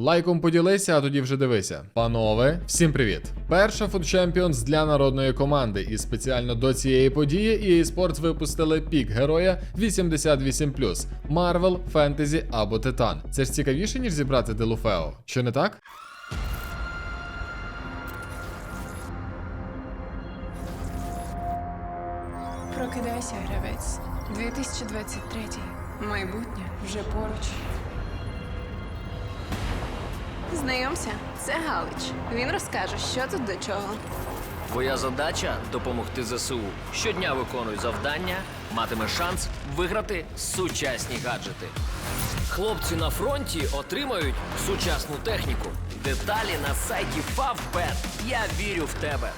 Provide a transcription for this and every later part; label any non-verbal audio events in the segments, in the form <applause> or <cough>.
Лайком поділися, а тоді вже дивися. Панове, всім привіт! Перша Food Champions для народної команди. І спеціально до цієї події EA Sports випустили пік героя 88 Marvel, Fantasy або Титан. Це ж цікавіше, ніж зібрати Делуфео. Чи не так? Прокидайся, гравець. 2023. Майбутнє вже поруч. Знайомся, це Галич. Він розкаже, що тут до чого. Твоя задача допомогти ЗСУ. Щодня виконуй завдання, матиме шанс виграти сучасні гаджети. Хлопці на фронті отримають сучасну техніку. Деталі на сайті Favbet. Я вірю в тебе.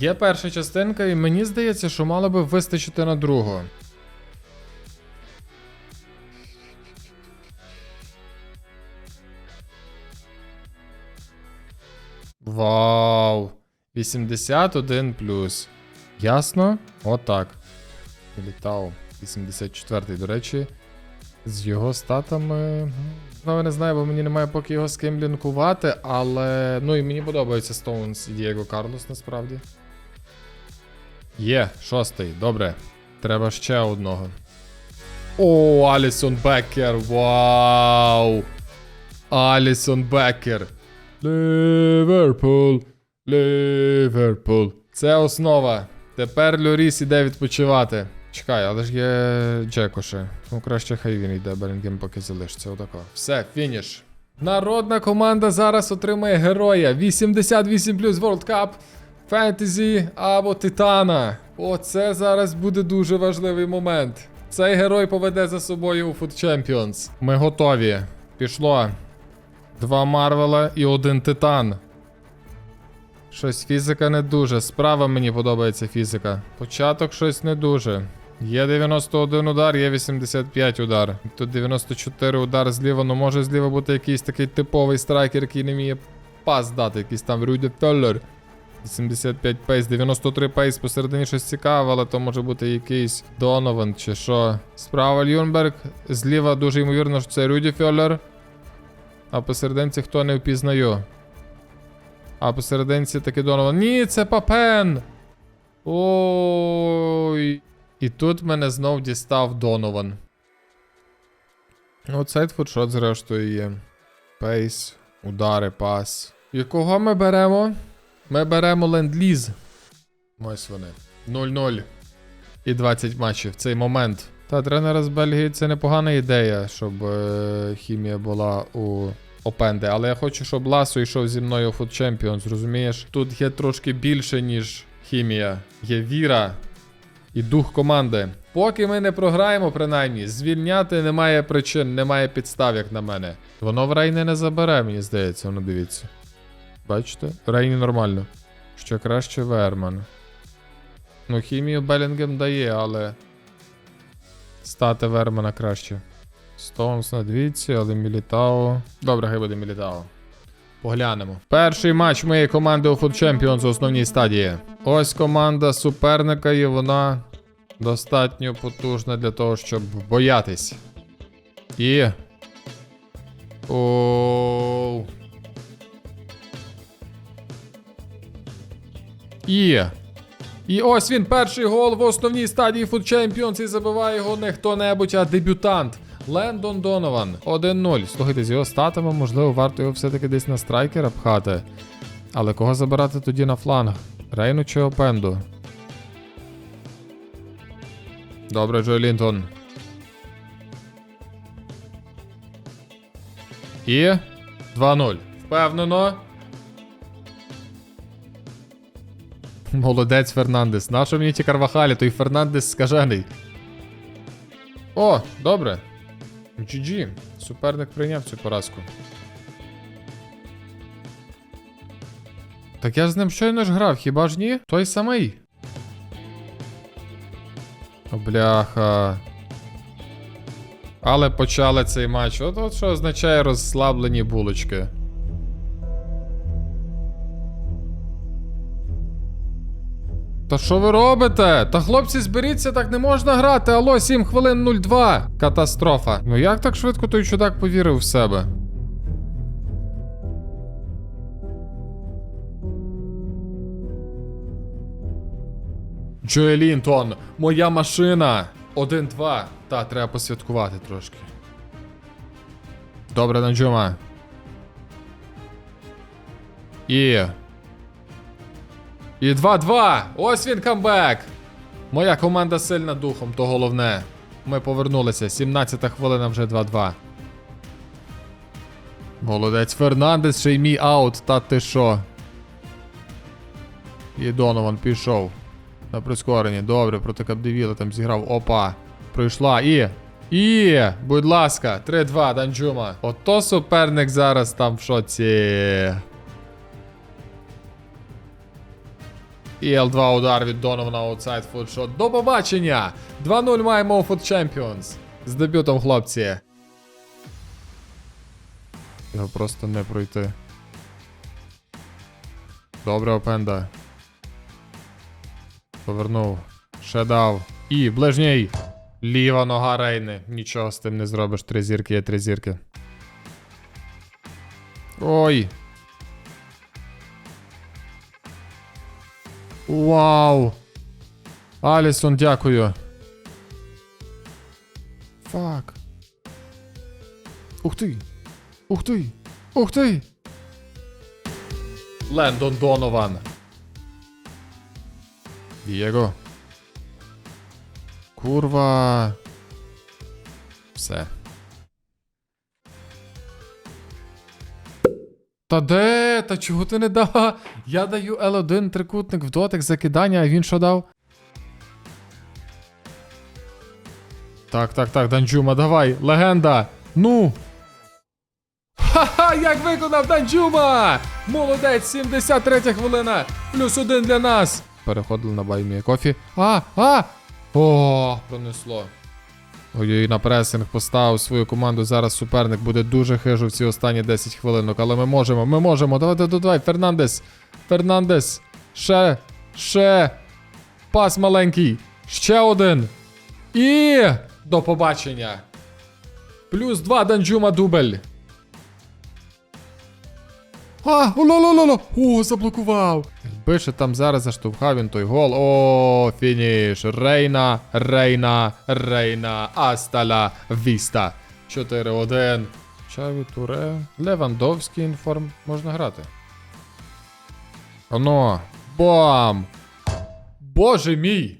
Є перша частинка, і мені здається, що мало би вистачити на другу. Вау! 81 плюс. Ясно? Отак. Літав. 84-й, до речі. З його статами. Ну, не знаю, бо мені немає поки його з ким лінкувати, але. Ну і мені подобається Стоунс і Дієго Карлос насправді. Є, шостий, добре. Треба ще одного. О, Алісон Беккер, вау! Алісон Беккер. Ліверпул. Ліверпул. Це основа. Тепер Льоріс іде відпочивати. Чекай, але ж є Джекоше. Ну краще хай він йде, Белінгем поки залишиться. Отако. Все, фініш. Народна команда зараз отримає героя 88 World Cup, Фентезі або Титана. Оце зараз буде дуже важливий момент. Цей герой поведе за собою у Food Champions. Ми готові. Пішло. Два Марвела і один Титан. Щось фізика не дуже. Справа мені подобається фізика. Початок щось не дуже. Є 91 удар, є 85 удар. Тут 94 удар зліва, ну може зліва бути якийсь такий типовий страйкер, який не вміє пас дати, якийсь там Рюді Феллер. 85 пейс, 93 пейс, посередині щось цікаве, але то може бути якийсь Донован чи що. Справа Люнберг, зліва дуже ймовірно, що це Рюді Феллер. А посерединці хто не впізнаю. А посерединці таки Донован. Ні, це Папен! Ой. І тут мене знов дістав Донован. Оцей фудшот, зрештою, є. Пейс, удари, пас. І кого ми беремо? Ми беремо ленд-ліз. Ось вони. 0-0. І 20 матчів. Цей момент. Та тренера з Бельгії це непогана ідея, щоб е, хімія була у Опенде. Але я хочу, щоб Ласо йшов зі мною у Food Champions, розумієш? Тут є трошки більше, ніж хімія. Є віра і дух команди. Поки ми не програємо, принаймні, звільняти немає причин, немає підстав, як на мене. Воно в Рейни не забере, мені здається, ну дивіться. Бачите? Рейні нормально. Що краще Верман. Ну, хімію Белінгем дає, але. Стати Вермана краще. Стоунс на двійці, але Мілітао. Добре, хай буде Мілітао. Поглянемо. Перший матч моєї команди у Food Champions у основній стадії. Ось команда суперника, і вона достатньо потужна для того, щоб боятись. І. Оу. І. І ось він, перший гол в основній стадії Food Champions і забиває його не хто-небудь, а дебютант. Лендон Донован 1-0. Слухайте, з його статами, можливо, варто його все-таки десь на страйкера пхати. Але кого забирати тоді на фланг? Рейну чи Опенду? Добре, Джой Лінтон. І 2-0. Впевнено. <laughs> Молодець Фернандес. Нащо мені ті Карвахалі? Той Фернандес скажений. О, добре. GG. Суперник прийняв цю поразку. Так я з ним щойно ж грав, хіба ж ні? Той самий. О, бляха. Але почали цей матч. От от що означає розслаблені булочки. Та що ви робите? Та хлопці, зберіться, так не можна грати. Алло, 7 хвилин 02. Катастрофа. Ну як так швидко той чудак повірив в себе? Джоелінтон, моя машина. 1-2. Та, треба посвяткувати трошки. Добре, Наджума. І. І 2-2. Ось він камбек. Моя команда сильна духом, то головне. Ми повернулися. 17 хвилина вже 2-2. Молодець Фернандес, ще й мій аут, та ти що? І Донован пішов. На прискоренні. Добре, проти Капдевіла там зіграв. Опа. Пройшла. І. І. Будь ласка, 3-2, Данджума. Ото суперник зараз там в шоці. І Л2 удар від Донована аутсайд футшот. До побачення! 2-0 маємо у Foot Champions. З дебютом, хлопці. Його просто не пройти. Добре, Опенда. Повернув. Ще дав. І, ближній. Ліва нога Рейни. Нічого з тим не зробиш. Три зірки є три зірки. Ой. Вау. Алісон, дякую. Фак. Ух ти. Ух ти. Ух ти. Лендон Донован. Дієго. Курва. Все. Та де? Та чого ти не дав? Я даю L1 трикутник в дотик закидання, а він що дав? Так, так, так, Данджума, давай, легенда. Ну. Ха-ха, як виконав Данджума! Молодець, 73 хвилина. Плюс один для нас. Переходили на Баймі Кофі. А, а! О, пронесло. Ой-ой, на пресинг поставив свою команду. Зараз суперник буде дуже хижо в ці останні 10 хвилинок. Але ми можемо, ми можемо. Давай, давай, давай. Фернандес. Фернандес. Ще. Ще. Пас маленький. Ще один. І. До побачення. Плюс два Данджума дубль. А, оло-ло-ло-ло. О, заблокував. Якби ще там зараз заштовхав він той гол. О, фініш. Рейна, Рейна, Рейна, Астала, Віста. 4-1. Чаві Туре. Левандовський інформ. Можна грати. Оно. Бам! Боже мій!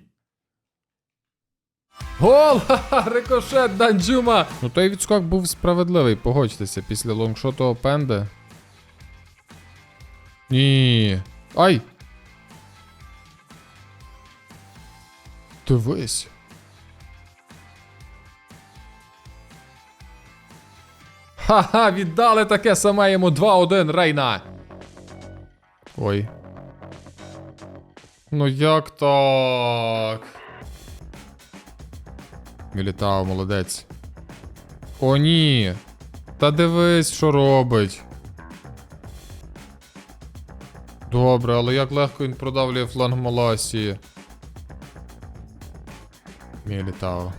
Гол! <laughs> Рикошет Данджума! Ну той відскок був справедливий, погодьтеся, після лонгшоту Опенде. Ні. Ай! Дивись. Ха-ха, віддали таке саме йому 2-1 Рейна. Ой. Ну як так? Мілітау, молодець. О, ні. Та дивись, що робить. Добре, але як легко він продавлює фланг Маласії. Мілітао.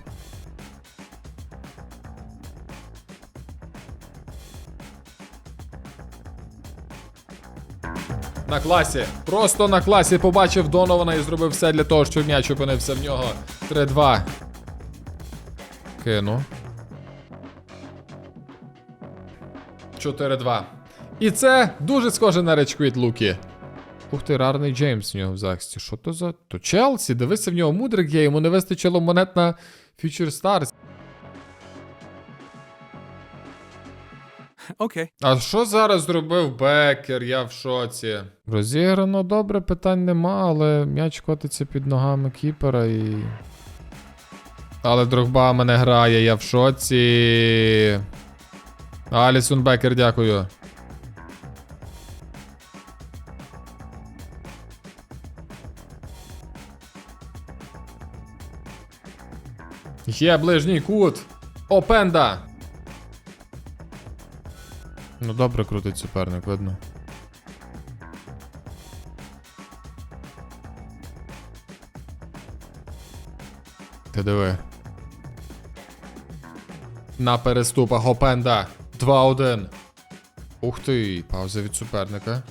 На класі. Просто на класі побачив Донована і зробив все для того, щоб м'яч опинився в нього. 3-2. Кину. 4-2. І це дуже схоже на речквіт Луки. Ух ти, рарний Джеймс в нього в захисті. Що то за. То Челсі, дивися в нього мудрик є, йому не вистачило монет на Future Stars. <laughs> Okay. А що зараз зробив Бекер? Я в шоці. Розіграно добре, питань нема, але м'яч котиться під ногами кіпера і. Але Дрогба мене грає, я в шоці. Алісон Бекер, дякую. Є ближній кут. Опенда. Ну добре крутить суперник, видно. Ти диви. На переступах Опенда. 2-1. Ух ти, пауза від суперника.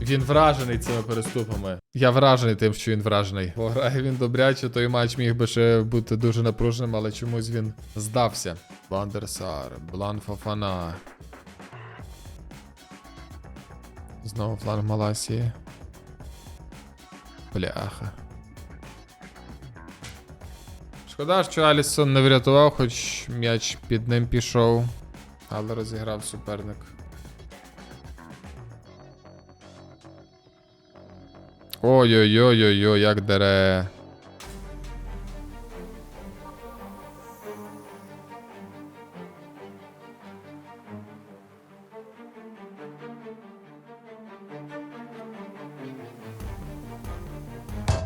Він вражений цими переступами. Я вражений тим, що він вражений. Бо грає він добряче, той матч міг би ще бути дуже напруженим, але чомусь він здався. Вандерсар, Блан Фафана. Знову фланг Маласії. Бляха. Шкода, що Алісон не врятував, хоч м'яч під ним пішов. Але розіграв суперник. Ой-ой-ой-ой-ой, як дере.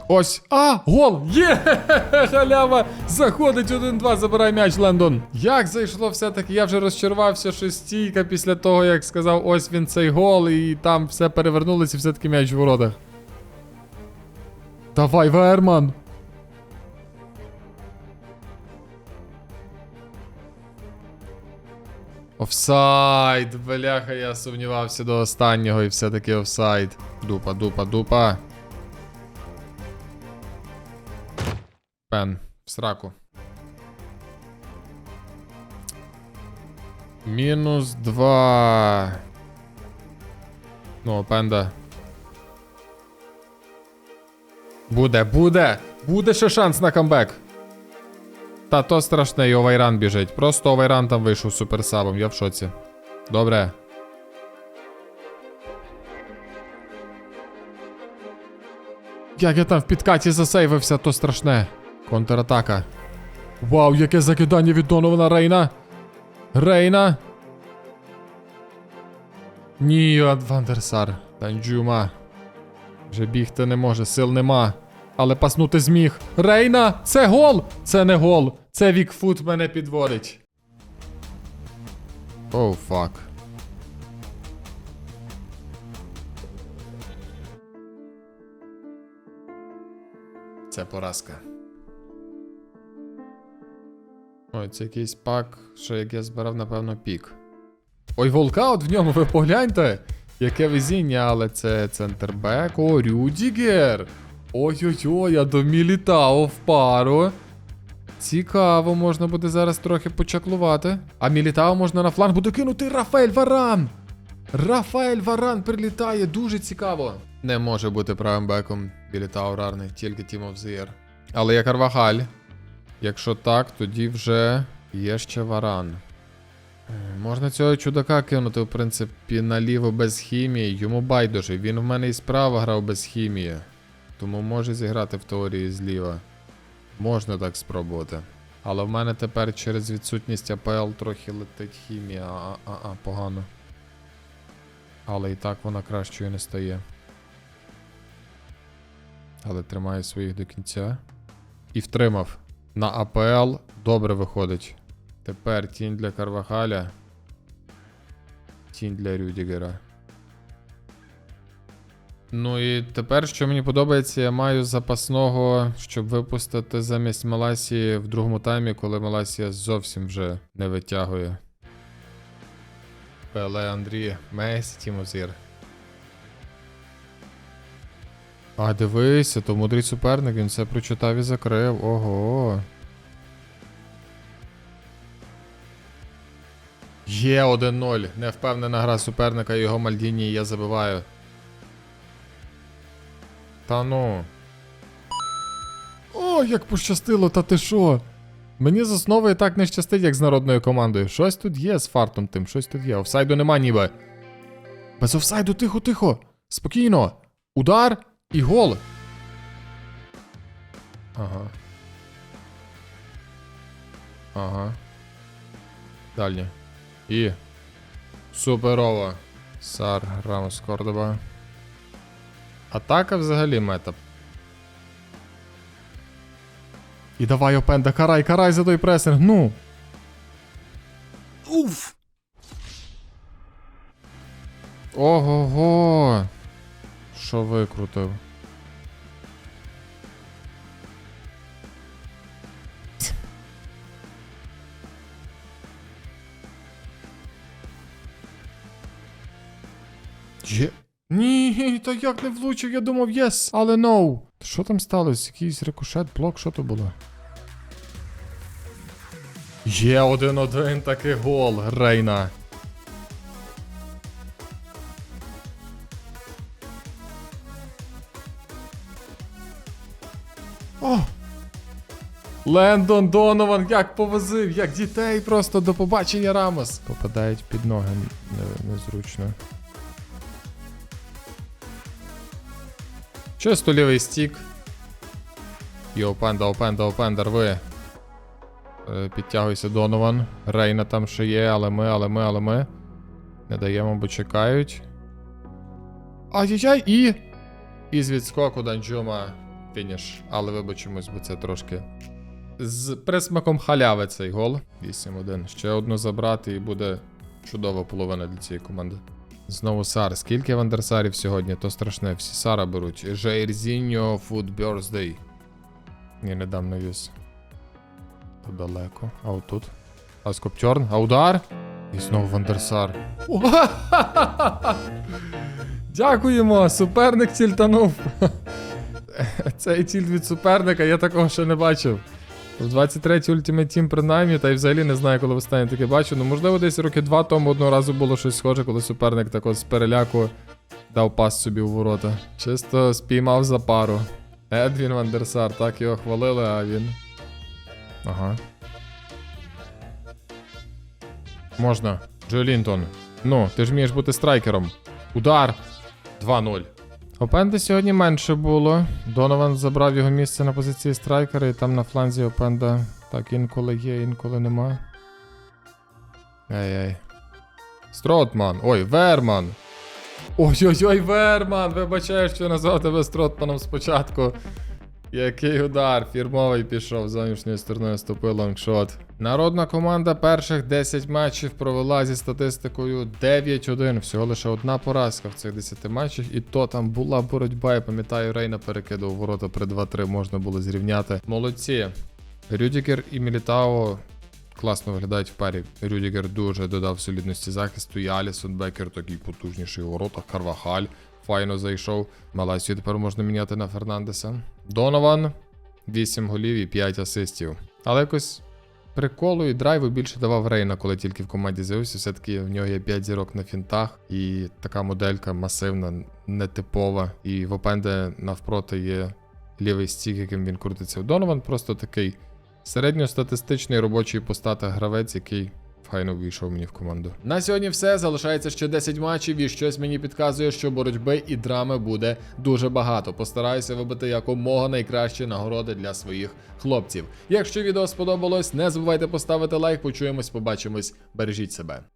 Ось. А, гол! Є! <laughs> Халява! Заходить 1-2, забирай м'яч, Лендон. Як зайшло все-таки? Я вже розчарувався, що стійка після того, як сказав, ось він цей гол, і там все перевернулося, і все-таки м'яч в воротах. Давай, Верман! Офсайд! Бляха, я сумнівався до останнього і все-таки офсайд. Дупа, дупа, дупа. Пен, в сраку. Мінус два. Ну, пенда. Буде, буде! Буде ще шанс на камбек. Та то страшне, і Овайран біжить. Просто Овайран там вийшов суперсабом, я в шоці. Добре. Як я там в підкаті засейвився, то страшне. Контратака. Вау, яке закидання від Донована Рейна. Рейна. Ні, Вандерсар. Танджума. Вже бігти не може, сил нема. Але паснути зміг. Рейна! Це гол! Це не гол. Це Вікфут мене підводить. Оу, oh, фак. Це поразка. Ой, це якийсь пак, що як я збирав, напевно, пік. Ой, волкаут в ньому, ви погляньте! Яке везіння, але це центрбек. О, Рюдігер! Ой-ой-ой, а до Мілітао в пару. Цікаво, можна буде зараз трохи почаклувати. А Мілітао можна на фланг буде кинути Рафаель Варан! Рафаель Варан прилітає, дуже цікаво. Не може бути правим беком Мілітао рарний, тільки Team of the Year. Але є Карвахаль. Якщо так, тоді вже є ще Варан. Можна цього чудака кинути, в принципі, наліво без хімії. Йому байдуже. Він в мене і справа грав без хімії. Тому може зіграти в теорії зліва. Можна так спробувати. Але в мене тепер через відсутність АПЛ трохи летить хімія, а, а, а, погано. Але і так вона кращою не стає. Але тримає своїх до кінця. І втримав. На АПЛ добре виходить. Тепер тінь для Карвахаля. Тінь для Рюдігера. Ну і тепер, що мені подобається, я маю запасного, щоб випустити замість Маласії в другому таймі, коли Маласія зовсім вже не витягує. Пеле Андрій, Месі Тімозір. А, дивися, то мудрий суперник, він все прочитав і закрив. Ого. Є 1-0. Невпевнена гра суперника його Мальдіні, я забиваю. Та ну. О, як пощастило, та ти що? Мені з основою так не щастить, як з народною командою. Щось тут є з фартом тим, щось тут є. Офсайду нема ніби. Без офсайду, тихо, тихо. Спокійно. Удар і гол. Ага. Ага. Дальнє. І. Суперово. Сар, Рамос Кордоба. Атака взагалі мета. І давай, Опенда, карай, карай за той пресинг, ну. Уф. Ого-го. Що викрутив? Та як не влучив, я думав, єс, але ноу. Що там сталося? Якийсь рикошет, блок, що то було? Є один-один такий гол, Рейна. О! Лендон Донован як повозив, як дітей просто до побачення Рамос. Попадають під ноги не- незручно. Чисто лівий стік. І опенда, опенда, опенда, рви. Е, Підтягуйся Донован. Рейна там ще є, але ми, але ми, але ми. Не даємо, бо чекають. Ай-яй-яй, і. І з відскоку Данджума фініш. Але вибачимось, бо це трошки. З присмаком халяви цей гол. 8-1. Ще одну забрати і буде чудова половина для цієї команди. Знову Сар. Скільки вандерсарів сьогодні? То страшне. Всі Сара беруть. Жейрзіньо Food Birthday. Ні, не дам на. То далеко. А отут. А Скоптьорн. А удар. І знову Вандерсар. <laughs> Дякуємо! Суперник тільтанув. <laughs> Цей тільт від суперника, я такого ще не бачив. В 23-й Ultimate Team принаймні, та й взагалі не знаю, коли останнє таке бачу. Ну, можливо, десь роки два тому одного разу було щось схоже, коли суперник так от з переляку дав пас собі у ворота. Чисто спіймав за пару. Едвін Вандерсар, так його хвалили, а він. Ага. Можна. Джо Лінтон. Ну, ти ж вмієш бути страйкером. Удар. 2-0. Опенда сьогодні менше було. Донован забрав його місце на позиції страйкера, і там на фланзі Опенда так інколи є, інколи нема. Ей-ей. Стротман. Ой, Верман. Ой-ой-ой, Верман! Вибачаю, що я назвав тебе Стротманом спочатку. Який удар, фірмовий пішов зовнішньою стороною ступив лонгшот. Народна команда перших 10 матчів провела зі статистикою 9-1. Всього лише одна поразка в цих 10 матчах, і то там була боротьба. Я пам'ятаю, Рейна перекидав ворота при 2-3, можна було зрівняти. Молодці. Рюдікер і Мілітао класно виглядають в парі. Рюдігер дуже додав солідності захисту. І Алісон Бекер такий потужніший у воротах. Карвахаль файно зайшов. Маласію тепер можна міняти на Фернандеса. Донован 8 голів і 5 асистів. Але якось приколу і драйву більше давав Рейна, коли тільки в команді з'явився. Все-таки в нього є 5 зірок на фінтах, і така моделька масивна, нетипова. І в Опенде навпроти є лівий стік, яким він крутиться. Донован просто такий середньостатистичний робочий по гравець, який файно увійшов мені в команду. На сьогодні все. Залишається ще 10 матчів, і щось мені підказує, що боротьби і драми буде дуже багато. Постараюся вибити якомога найкращі нагороди для своїх хлопців. Якщо відео сподобалось, не забувайте поставити лайк. Почуємось, побачимось. Бережіть себе.